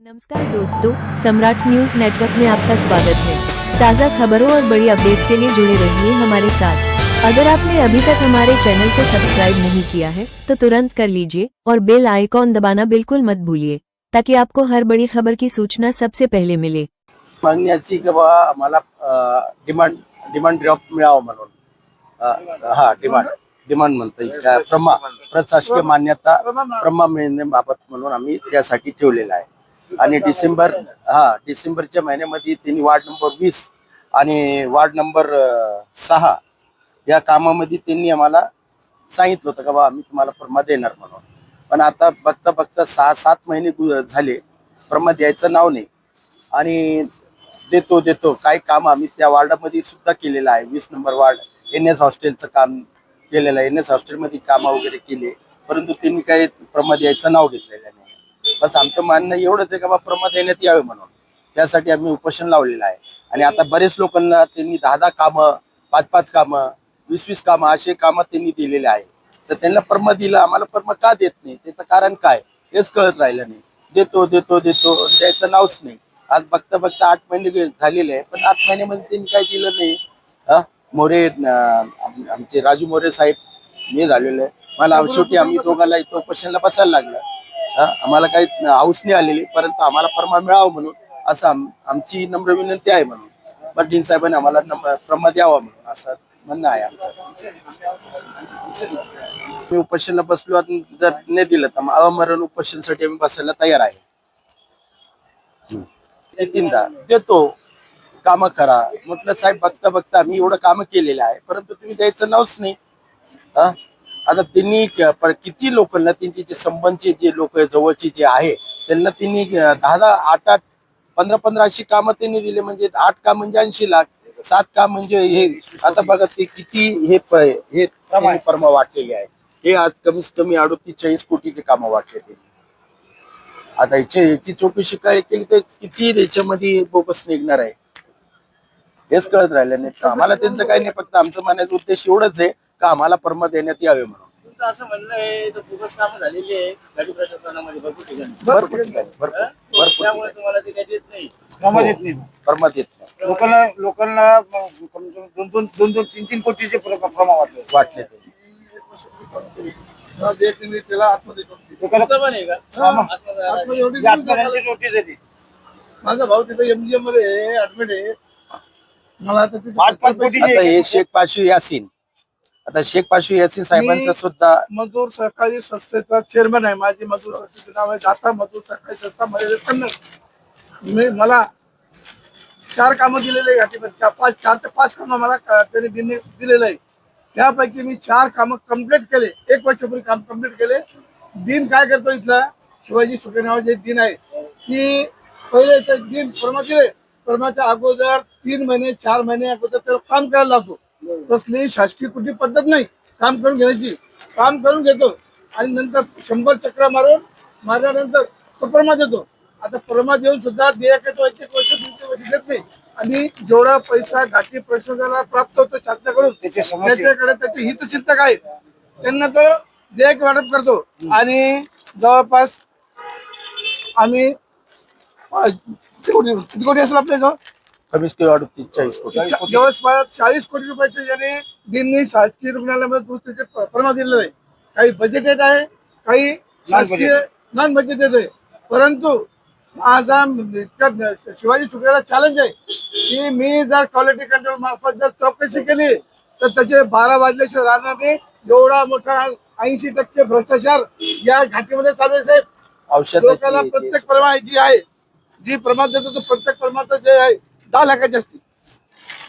नमस्कार दोस्तों, सम्राट news network में आपका स्वागत है। ताज़ा खबरों और बड़ी अपडेट्स के लिए जुड़े रहिए हमारे साथ। अगर आपने अभी तक हमारे चैनल को सब्सक्राइब नहीं किया है तो तुरंत कर लीजिए और बेल आइकॉन दबाना बिल्कुल मत भूलिए, ताकि आपको हर बड़ी खबर की सूचना सबसे पहले मिले। डिमांड डिमांड डिमांड प्रशासकीय मान्यता, प्रमा मिळण्याबाबत म्हणून आम्ही आणि डिसेंबर हा डिसेंबरच्या महिन्यामध्ये त्यांनी वार्ड नंबर वीस आणि वार्ड नंबर सहा या कामामध्ये त्यांनी आम्हाला सांगितलं होतं का बा आम्ही तुम्हाला प्रमा देणार म्हणून. पण आता बघता बघता सहा सात महिने झाले प्रमा द्यायचं नाव नाही. आणि देतो देतो काही काम आम्ही त्या वार्डामध्ये सुद्धा केलेलं आहे. वीस नंबर वार्ड एन एस हॉस्टेलचं काम केलेलं आहे. एन एस हॉस्टेलमध्ये कामं वगैरे केले. परंतु त्यांनी काही प्रमा द्यायचं नाव घेतलेलं आहे बस आमचं मानणं एवढंच आहे का बा प्रमा देण्यात यावे म्हणून. त्यासाठी आम्ही उपोषण लावलेलं आहे. आणि आता बरेच लोकांना त्यांनी दहा दहा कामं पाच पाच कामं वीस वीस कामं असे कामं त्यांनी दिलेले आहे. तर त्यांना परमा दिलं आम्हाला परमा का देत नाही? त्याचं कारण काय? हेच कळत राहिलं नाही. देतो देतो देतो. द्यायचं नावच नाही. आज बघता बघता आठ महिने झालेले आहे. पण आठ महिन्यामध्ये त्यांनी काय दिलं नाही? मोरे आमचे राजू मोरे साहेब मी झालेलो आहे. मला शेवटी आम्ही दोघांना इथं उपोषणला बसायला लागलं? आम्हाला काही हाऊस नाही आलेली परंतु आम्हाला परमा मिळावं म्हणून असं आम- आमची नम्र विनंती आहे म्हणून. बड्डीन साहेबांनी आम्हाला नम्र- परमा द्यावा म्हणून असं म्हणणं आहे आमचं. मी उपोषणला बसलो जर नाही दिलं तर मग अमरण उपोषणसाठी आम्ही बसायला तयार आहे. तीनदा देतो काम करा. म्हटलं साहेब बघता बघता आम्ही एवढं काम केलेलं आहे परंतु तुम्ही द्यायचं नावच नाही. हा? आता त्यांनी किती लोकांना त्यांचे जे संबंधचे जे लोक जवळचे जे आहे त्यांना त्यांनी दहा दहा आठ आठ पंधरा पंधरा अशी कामं त्यांनी दिले. म्हणजे आठ काम म्हणजे ऐंशी लाख सात काम म्हणजे हे आता बघा ते किती हे हे परमा वाटलेले आहे. हे आज कमीत कमी अडोतीस चाळीस कोटीचे कामं वाटले त्यांनी. आता याची याची चौकशी काय केली तर किती याच्यामध्ये बोगस निघणार आहे? हेच कळत राहिलं नाही. तर आम्हाला त्यांचं काही नाही फक्त आमचं मानायचं उद्देश एवढंच आहे. का आम्हाला परमा देण्यात यावे म्हणून. तुमचं असं म्हणणं आहे कामं झालेली आहे. गाडी प्रशासनामध्ये भरपूर ठिकाणी. भरपूर ठिकाणी, भरपूर भरपूर त्यामुळे ठिकाणी. तुम्हाला ते काही देत नाही. कामात येत नाही. लोकांना लोकांना दोन दोन दोन दोन तीन तीन कोटीचे प्र- प्रमाण वाटले. वाटले ते. लोकांना तुमचं पण आहे का? आहे. आत्महत्यांची नोटीस आहे ती. माझा भाऊ तिथे एमजीएममध्ये ऍडमिट आहे. मला आता तिथे पाच पाच कोटीचे आता हे शेख पाशू यासीन. आता शेख पाशू यासीन साहेबांचं सुद्धा मजूर सहकारी संस्थेचा चेअरमन आहे. माझी मजूर संस्थेचे नाव आहे दाता. मजूर सहकारी संस्था कन्नड मी मला चार कामं दिलेले आहे घाटीमध्ये चार पाच चार ते पाच कामं मला त्यांनी दिले- दिलेलं आहे. त्यापैकी मी चार कामं कंप्लीट केले. एक वर्षापूर्वी काम कंप्लीट केले. दिन काय करतो इथला? शिवाजी सुखे नावाचे दिन आहे. की पहिले दिन परमा दिले परमाच्या अगोदर तीन महिने चार महिने अगोदर त्याला काम करायला लागतो तसली शासकीय कुठली पद्धत नाही. काम करून घेण्याची काम करून घेतो. आणि नंतर शंभर चक्र मारून मारल्यानंतर तो परमा देतो. आता परमा देऊन सुद्धा देयकाचं वर्ष देत नाही. आणि जेवढा पैसा घाटी प्रशासनाला प्राप्त होतो शासनाकडून त्याच्याकडे त्याचे हितचिंतक आहेत. त्यांना तो देयक वाटप करतो. आणि जवळपास आम्ही किती कोटी असेल आपल्या जवळ कमीत कमी अडोतीस चाळीस कोटी. जवळपास चाळीस कोटी रुपयाचे ज्याने दिननी शासकीय रुग्णालयामध्ये दुरुस्तीचे परमा दिलेलं आहे काही बजेटेड आहे काही शासकीय नॉन बजेटेड आहे. परंतु माझा शिवाजी शुक्राला चॅलेंज आहे की मी जर क्वालिटी कंट्रोल मार्फत जर चौकशी केली तर त्याचे बारा वाजल्याशिवाय राहणार नाही. एवढा मोठा ऐंशी टक्के भ्रष्टाचार या घाटीमध्ये चालू आहे साहेब. लोकांना औषधाची प्रत्येक प्रमा जी आहे जी प्रमाण देतो तो प्रत्येक प्रमाणात जे आहे दहा लाखाची असते.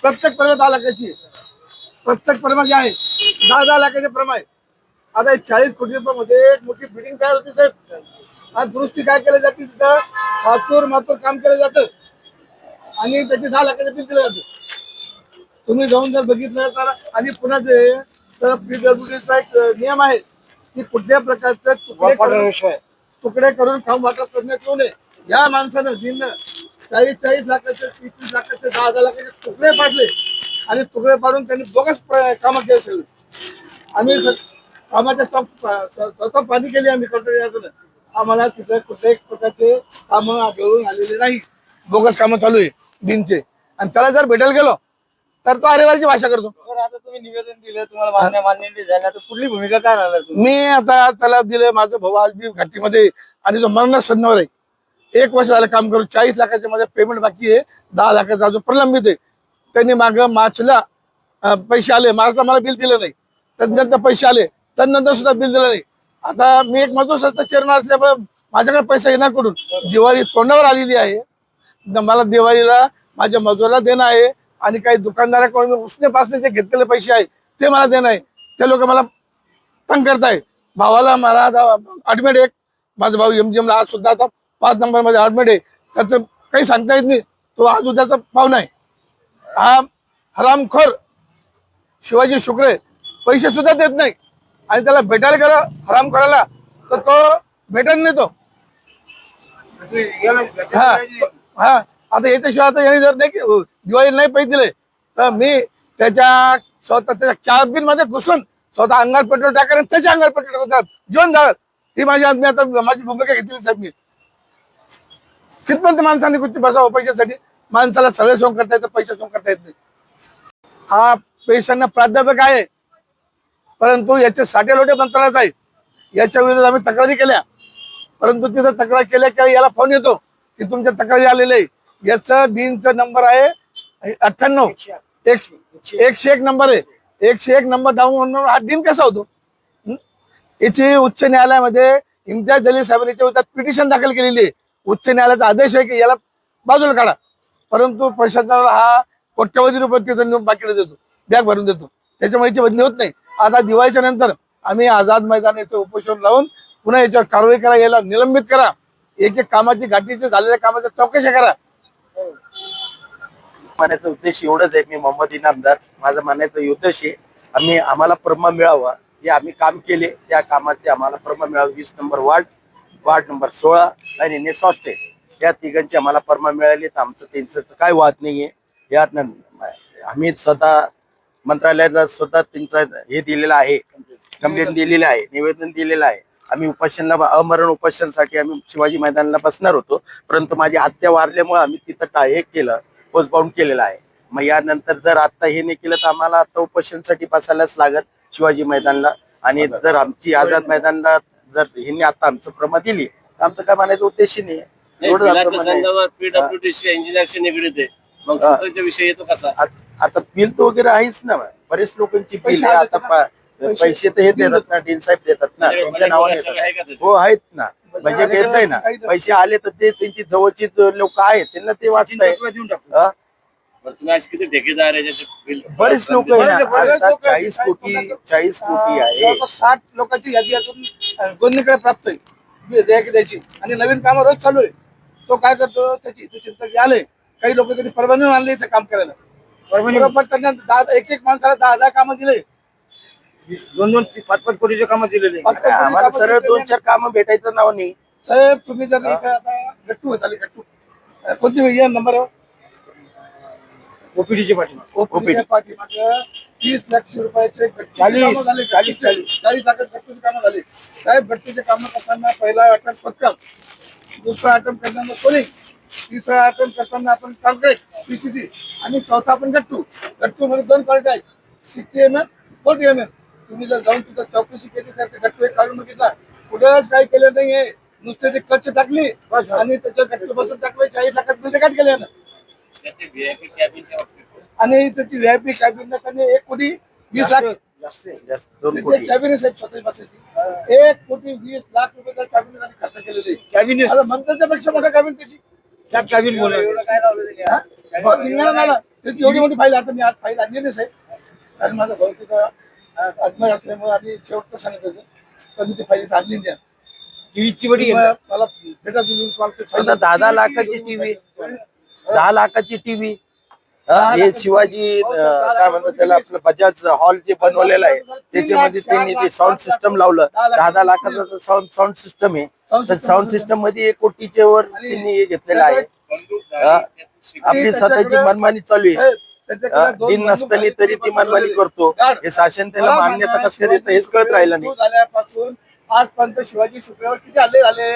प्रत्येक प्रमा दहा लाखाची आहे. प्रत्येक प्रमा जे आहे दहा दहा लाखाचे प्रमा आहे. आता चाळीस कोटी रुपयामध्ये एक मोठी बिल्डिंग तयार होती साहेब. आज दुरुस्ती काय केलं जाते तिथं? हातूर मातूर काम केलं जातं. आणि त्याचे दहा लाखाचे बिल दिलं जातं. तुम्ही जाऊन जर बघितलं तर आणि पुन्हा जे तर पीडब्ल्यूडीचा एक नियम आहे की कुठल्या प्रकारचं तुकडे करून- तुकडे करून काम वाटप करण्यात येऊ नये. या माणसानं दिन चाळीस चाळीस लाखाचे तीस तीस लाखाचे दहा दहा लाखाचे तुकडे पाडले. आणि तुकडे पाडून त्यांनी बोगस कामं केली सगळी. आम्ही कामाच्या स्वतः पाणी केली आम्ही कंट्रोल आम्हाला तिथे कुठल्याही प्रकारचे कामं आढळून आलेले नाही. बोगस कामं चालू आहे बिनचे. आणि त्याला जर भेटायला गेलो तर तो अरेवारीची भाषा करतो. आता तुम्ही निवेदन दिलं तुम्हाला मान्य मान्य झालं आता पुढली भूमिका काय राहणार तुम्ही मी आता त्याला दिले माझं भाऊ आज बी घाटीमध्ये आणि जो मरण सन्नावर आहे. एक वर्ष झालं काम करून चाळीस लाखाचे माझं पेमेंट बाकी आहे. दहा लाखाचा अजून प्रलंबित आहे. त्यांनी माग मार्चला पैसे आले. मार्चला मला बिल दिलं नाही. त्यानंतर पैसे आले. त्यानंतर सुद्धा बिल दिलं नाही. आता मी एक मजूर संस्था चेअरमन असल्यामुळे माझ्याकडे पैसा येण्याकडून दिवाळी तोंडावर आलेली आहे. मला दिवाळीला माझ्या मजुराला देणं आहे. आणि काही दुकानदाराकडून उसने पासने जे घेतलेले पैसे आहे ते मला देणं आहे. ते लोक मला तंग करताय. भावाला मला ऍडमिट एक. माझा भाऊ एम जी आज सुद्धा आता पाच नंबरमध्ये ऍडमिट आहे त्याचं काही सांगता येत नाही. तो आज उद्याचा पाहुणा आहे हा हरामखोर शिवाजी शुक्रे पैसे सुद्धा देत नाही. आणि त्याला भेटायला गेला हराम करायला तर तो भेटत नाही तो. हा हा. आता याच्याशिवाय आता याने जर नाही के- दिवाळी नाही पैसे दिले तर मी त्याच्या स्वतः त्याच्या कॅबिनमध्ये घुसून स्वतः अंगार पेट्रोल टाकेन आणि त्याच्या अंगार पेट्रोल टाकतात जीवन झालं ही माझी आज मी आता माझी भूमिका घेतली साहेब मी. कितपर्यंत माणसाने कुठे बसावं पैशासाठी? माणसाला सगळे सोंग करता येतं पैसे सोंग करता येत नाही. हा पेशांना प्राध्यापक आहे. परंतु याचे साठे लोटे मंत्रालयात आहे. याच्या विरोधात आम्ही तक्रारी केल्या. परंतु तिथं तक्रार केल्या की याला फोन येतो की तुमच्या तक्रारी आलेले आहे याचं डीनचा नंबर आहे अठ्ठ्याण्णव. एक एकशे एक नंबर आहे. एकशे एक नंबर डाऊन हा डीन कसा होतो? याची उच्च न्यायालयामध्ये इम्तियाज जलील साहेबांनी याच्या विरोधात पिटिशन दाखल केलेली आहे. उच्च न्यायालयाचा आदेश आहे की याला बाजूला काढा. परंतु प्रशासनाला हा कोट्यवधी रुपये तिथं बाकीला देतो. बॅग भरून देतो. त्याच्यामुळे याची बदली होत नाही. आता दिवाळीच्या नंतर आम्ही आझाद मैदान येथे उपोषण लावून पुन्हा याच्यावर कारवाई करा याला निलंबित करा. एक एक कामाची घाटीचे झालेल्या कामाच्या चौकशी करा. म्हणायचा उद्देश एवढंच आहे. मी मोहम्मद इनामदार माझा म्हणायचं उद्देश आहे आम्ही आम्हाला प्रमा मिळावा. जे आम्ही काम केले. त्या कामाचे आम्हाला प्रमा मिळावा. वीस नंबर वार्ड. वार्ड नंबर सोळा आणि नेसॉस्टे या तिघांची आम्हाला परमा मिळाली तर आमचं त्यांचं काय वाद नाहीये. यात न- आम्ही स्वतः मंत्रालयाला स्वतः त्यांचा हे दिलेलं आहे कंप्लेंट दिलेलं आहे निवेदन दिलेलं आहे. आम्ही उपोषणला अमरण उपोषणसाठी आम्ही शिवाजी मैदानाला बसणार होतो परंतु माझी हत्या वारल्यामुळे आम्ही तिथं हे केलं पोस्टबाउंड केलेलं आहे. मग यानंतर जर आता हे नाही केलं तर आम्हाला आता उपोषणसाठी बसायलाच लागत शिवाजी मैदानला. आणि जर आमची आझाद मैदानला जर ह्यांनी आता आमचं प्रमा दिली तर आमचं काय म्हणायचं उद्देश नाही एवढंच आमचं म्हणणं आहे. पीडब्ल्यूडीसी इंजिनियरशी निगडीत आहे मग हा. सूत्रांच्या विषय येतो कसा आ- आता बिल तर वगैरे आहेच ना बरेच लोकांची बिल पैसे आहे आता? पा- पैसे तर हे देतात ना डीन साहेब देतात ना त्यांच्या नावाने सगळं आहे का येतात. त्याच्यात? हो आहेत ना बजेट येत आहे ना पैसे आले तर ते त्यांची जवळची लोक आहेत त्यांना ते वाटतंय टाकू हा? तुम्ही किती ठेकेदार आहे? ज्याचे बिल बरेच लोक आहे बरेच- ना बरेच आता लोकं आहेत. चाळीस कोटी चाळीस कोटी आहे. जवळपास साठ लोकांची यादी अजून अं, गोंदीकडे प्राप्त आहे. द्या की द्यायची आणि नवीन कामं रोज चालू आहे. तो काय करतो? त्याची इथे चिंता की आले काही लोक त्यांनी परवानगी आणले इथे काम करायला. बरोबर त्यांना दहा एक एक माणसाला दहा दहा कामं दिले. दोन दोन पाच पाच कोटीचे कामं दिलेले. आम्हाला कामं सरळ. दोन चार कामं भेटायचं नाव नाही. साहेब तुम्ही जर इथे आता गट्टू होत आले गट्टू. अं, कोणती नंबर आहे? ओपीडीचे पाठीमाग. ओपीडीच्या पाठीमागं तीस लाख रुपयाचे चाळीस, कामं झाले. चाळीस, चाळीस. चाळीस लाख गट्टूचे कामं झाले. साहेब गट्टूचे कामं करताना पहिला अटक पथकम दुसरा अटेम्प्ट करताना पोलिंग तिसरा अटेम्प्ट करताना आपण कॉन्क्रीट पीसीसी आणि चौथा आपण गट्टू. गट्टू मध्ये दोन क्वालिटी आहेत. Sixty M M forty M M तुम्ही जर जाऊन तिथं चौकशी केली तर गट्टू एक काढून बघितला. कुठेच काही केलं नाहीये. नुसते ते कच्च टाकली आणि त्याच्या गट्टू बसून टाकले. चाळीस लाखात मध्ये काट केले. ना आणि त्याची व्हीआयपी कॅबिन त्यांनी एक कोटी वीस लाख कॅबिनेट साहेब स्वतः बसायची. एक कोटी वीस लाख रुपये कॅबिनेट आणि खर्च केलेले. कॅबिनेट अरे मंत्र्याच्या पेक्षा मोठा कॅबिन त्याची. त्या कॅबिन बोला हा? निघाला. त्याची एवढी मोठी फाईल आता मी आज फाईल आणली नाही साहेब. कारण माझा भाऊ तिथं अजमेर असल्यामुळे आधी शेवटचं सांगत होतं. पण मी ती फाईल इथं आणली नाही. टीव्हीची बडी मला मला भेटा तुम्ही दहा लाखाची टीव्ही दहा लाखाची टीव्ही हे शिवाजी काय म्हणतात त्याला आपलं बजाज हॉल जे बनवलेलं आहे त्याच्यामध्ये त्यांनी ते साऊंड सिस्टम लावलं दहा दहा लाखाचं साऊंड साऊंड सिस्टम आहे तर साऊंड सिस्टममध्ये एक कोटीच्या वर त्यांनी हे घेतलेलं आहे हा? आपली स्वतःची मनमानी चालू आहे हा? दोन नसताना तरी ती मनमानी करतो. हे शासन त्याला मान्यता कसं देतं हेच कळत राहिलं नाही आजपर्यंत शिवाजी शुक्रावर किती हल्ले झाले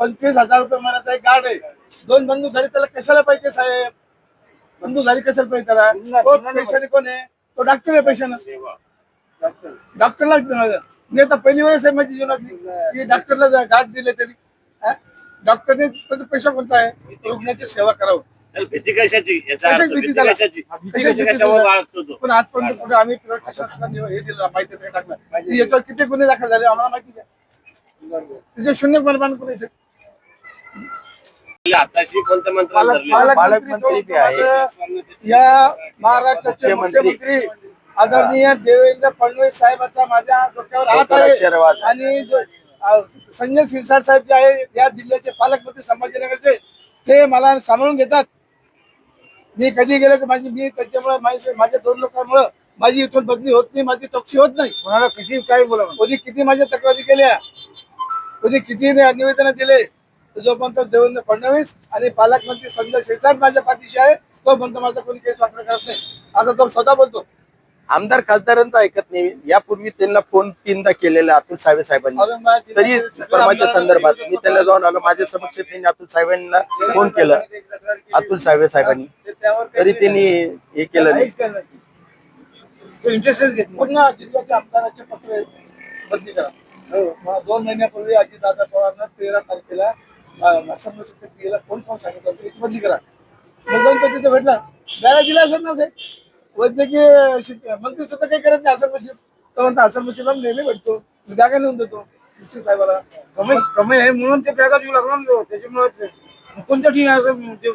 पंचवीस हजार रुपये महिन्याचा एक गार्ड आहे. दोन बंदूक झाली त्याला कशाला पाहिजे साहेब? बंदूक झाली कशाला पाहिजे त्याला? तो पेशंट कोण आहे? तो डॉक्टर आहे पेशंट डॉक्टरला मी आता पहिली वेळेस आहे माझी जीवनातली की डॉक्टरला गाठ दिले तरी? डॉक्टरने त्याचा पेशा कोणता आहे? रुग्णाची सेवा करावं. भीती कशाची? पण आजपर्यंत कुठे आम्ही हे दिलं माहिती टाकलं. याच्यावर किती गुन्हे दाखल झाले आम्हाला माहिती आहे. तिचे शून्य निर्माण करायचे आताशी कोणत्या मंत्र्याला धरले पालकमंत्री बी आहे. या महाराष्ट्राचे मुख्यमंत्री. आदरणीय देवेंद्र फडणवीस साहेबांचा माझ्या डोक्यावर हात आहे आशीर्वाद. आणि संजय शिरसाट साहेब जे आहे या जिल्ह्याचे पालकमंत्री संभाजीनगरचे ते मला सांभाळून घेतात मी कधी गेलो की माझी मी त्याच्यामुळे माझे माझ्या दोन लोकांमुळे माझी इथून बदली होत नाही माझी तपशी होत नाही कोणाला किती काय बोला कोणी किती माझ्या तक्रारी केल्या कोणी किती निवेदन दिले जोपर्यंत देवेंद्र फडणवीस आणि पालकमंत्री संजय शिरसाट माझ्या पाठीशी आहे तोपर्यंत माझा कोणी केस वाकडा करत नाही. आता तो स्वतः बोलतो. आमदार खासदारांचं ऐकत नाही. यापूर्वी त्यांना फोन तीनदा केलेला अतुल सावे साहेबांनी. तरी आमदार- संदर्भात मी त्यांना जाऊन आलो. माझ्या समक्ष त्यांनी अतुल साहेबांना फोन केलं. अतुल सावे साहेबांनी. तरी त्यांनी हे केलं नाही. पूर्ण जिल्ह्याच्या आमदाराचे पत्र आहे. बदली करा. मला दोन महिन्यापूर्वी अजितदादा पवारनं तेरा तारखेला फोन करून सांगितलं होतं? बदली करा. मग जाऊन तो तिथे भेटला. बॅगा दिला असेल ना ते? वैद्यकीय मंत्री स्वतः काही करत नाही असं मशीन तर म्हणतो असं मशीनला नेहमी भेटतो. बॅगा नेऊन देतो. साहेबाला कमी कमी आहे म्हणून ते बॅगा देऊ लागलो त्याच्यामुळे ते- कोणत्या ठिकाणी असं देऊ देऊ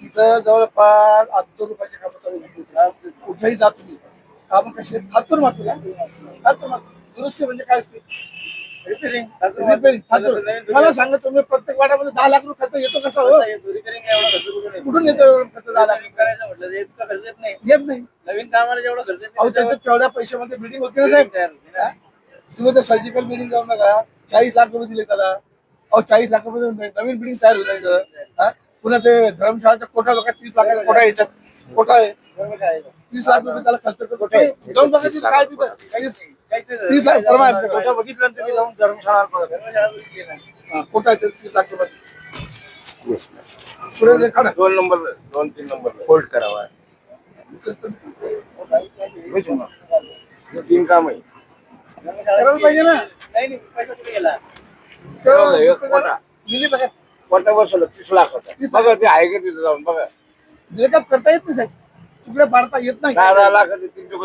इथं जवळपास आठशे रुपयाचे काम कुठेही जात नाही. आपण कसे हातूर मारतो हातूर दुरुस्ती म्हणजे काय असते? रिपेरिंग रिपेरिंग हातूर मला सांगा तुम्ही प्रत्येक वाड्यामध्ये दहा लाख रुपये खर्च येतो कसा हो? रिपेरिंग कुठून येतो? खर्च दहा लाख? करायचं म्हटलं तर इतका खर्च येत नाही. येत नाही. नवीन कामाला जेवढा खर्च येत तेवढ्या पैशामध्ये बिल्डिंग होती ना साहेब. तयार होती ना. तुम्ही ते सर्जिकल बिल्डिंग जाऊ नका. चाळीस लाख रुपये दिले त्याला. अहो चाळीस लाख रुपये नवीन बिल्डिंग तयार होत हा? पुन्हा ते धर्मशाळाचा कोटा लोक तीस लाखाचा कोटा याच्यात कोटा आहे? तीस लाख रुपये त्याला खर्च करतो. जाऊन बघा तिथं काय तिथं. काहीच नाही. तीस लाख परवा आहे आपल्याकडे. कोटा बघितलं ना तुम्ही जाऊन धर्मशाळा बघा. हा, कोटा आहे ते तीस लाख रुपये पुढे ते काढा. दोन नंबर दोन तीन नंबर। होल्ड करावा तीन काम आहे करायला पाहिजे ना। नाही नाही पैसा कुठे गेला? तेव्हा एक कोटा. दिली बघा। कोटा बसवलं तीस लाख होता। बघा ते आहे का तिथं जाऊन बघा. ब्रेकअप करता येत नाही साहेब. तुकडे पाडता येत नाही. दहा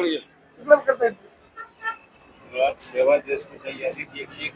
येईल तुकडे करता येत नाही सेवा ज्येष्ठ यादीत एक एक